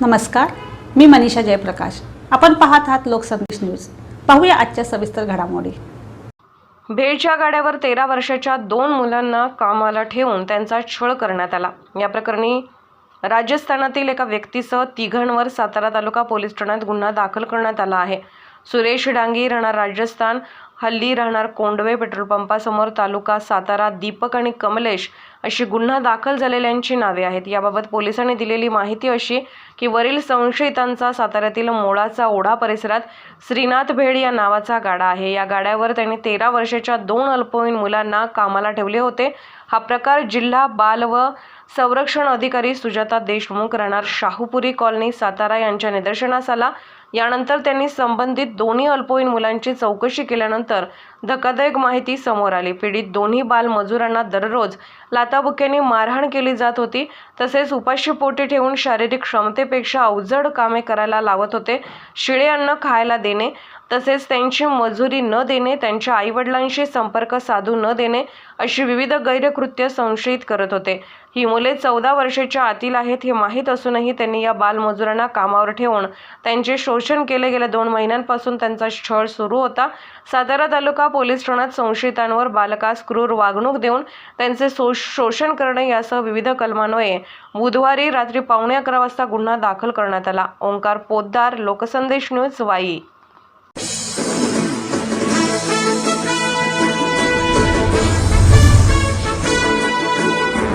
नमस्कार मी मनीषा जयप्रकाश. आपण पाहत आहात लोकसंदेश न्यूज. पाहूया आजच्या सविस्तर घडामोडी. भेळच्या गाड्यावर तेरा वर्षाच्या दोन मुलांना कामाला ठेवून त्यांचा छळ करण्यात आला. या प्रकरणी राजस्थानातील एका व्यक्तीसह तिघांवर सातारा तालुका पोलीस ठाण्यात गुन्हा दाखल करण्यात आला आहे. सुरेश डांगी राहणार राजस्थान हल्ली राहणार कोंडवे पेट्रोल पंपासमोर तालुका सातारा दीपक आणि कमलेश अशी गुन्हा दाखल झालेल्यांची नावे आहेत. याबाबत पोलिसांनी दिलेली माहिती अशी की वरील संशयितांचा साताऱ्यातील मोळाचा ओढा परिसरात श्रीनाथ भेड या नावाचा गाडा आहे. या गाड्यावर त्यांनी तेरा वर्षाच्या दोन अल्पवयीन मुलांना कामाला ठेवले होते. हा प्रकार जिल्हा बाल व संरक्षण अधिकारी सुजाता देशमुख राहणार शाहूपुरी कॉलनी सातारा यांच्या निदर्शनास आला. यानंतर त्यांनी संबंधित दोन्ही अल्पवयीन मुलांची चौकशी केल्यानंतर धक्कादायक माहिती समोर आली. पीडित दोन्ही बाल मजुरांना दररोज लाताबुक्यांनी मारहाण केली जात होती. तसेच उपाशीपोटी ठेवून शारीरिक क्षमतेपेक्षा अवजड कामे करायला लावत होते. शिळे अन्न खायला देणे तसेच त्यांची मजुरी न देणे त्यांच्या आईवडिलांशी संपर्क साधू न देणे अशी विविध गैरकृत्य संशयित करत होते. ही मुले चौदा वर्षाच्या आतील आहेत हे माहीत असूनही त्यांनी या बालमजुरांना कामावर ठेवून त्यांचे शोषण केले. गेल्या दोन महिन्यांपासून त्यांचा छळ सुरू होता. सातारा तालुका पोलीस ठाण्यात संशयितांवर बालकास क्रूर वागणूक देऊन त्यांचे सो शोषण करणे यासह विविध कलमान्वये बुधवारी रात्री पावणे अकरा वाजता गुन्हा दाखल करण्यात आला. ओंकार पोद्दार लोकसंदेश न्यूज वाई.